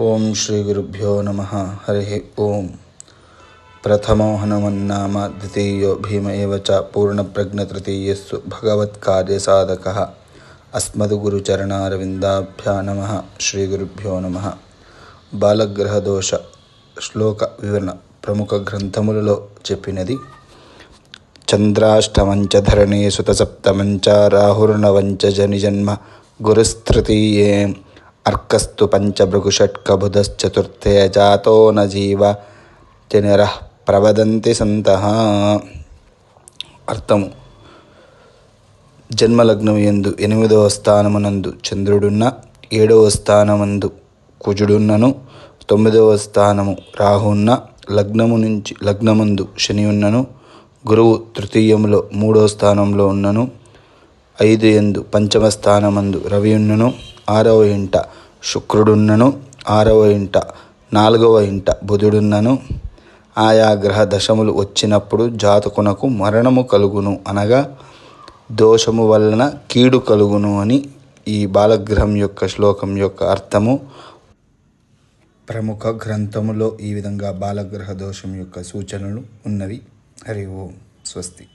ఓం శ్రీ గురుభ్యో నమ. హరి ఓం. ప్రథమో హనుమన్నామ ద్వితీయో భీమ ఏవ చ పూర్ణప్రజ్ఞతృతీయస్సు భగవత్కార్యసాధక. అస్మద్గురుచరణారవిందాభ్యా నమ. శ్రీ గురుభ్యో నమ. బాలగ్రహదోష శ్లోక వివరణ ప్రముఖ గ్రంథములలో చెప్పినది. చంద్రాష్టమంచ ధరణే సుత సప్తమంచ రాహుర్నవంచ జని జన్మ గురుస్తృతీయే. అర్కస్తు పంచభృగుషట్కబుధశ్చతుర్థే జాతో న జీవ ప్రవదంతి సంత అర్థము జన్మలగ్నం ఎందు ఎనిమిదవ స్థానమునందు చంద్రుడున్న ఏడవ స్థానమందు కుజుడున్నను తొమ్మిదవ స్థానము రాహున్న లగ్నము నుంచి లగ్నమందు శని ఉన్నను గురువు తృతీయములో మూడవ స్థానంలో ఉన్నను ఐదు ఎందు పంచమ స్థానమందు రవి ఉన్నను ఆరవ ఇంట శుక్రుడున్నను ఆరవ ఇంట నాలుగవ ఇంట బుధుడున్నను. ఆయా గ్రహ దశములు వచ్చినప్పుడు జాతకునకు మరణము కలుగును అనగా దోషము వలన కీడు కలుగును అని ఈ బాలగ్రహం యొక్క శ్లోకం యొక్క అర్థము. ప్రముఖ గ్రంథములో ఈ విధంగా బాలగ్రహ దోషం యొక్క సూచనలు ఉన్నవి. హరి ఓం. స్వస్తి.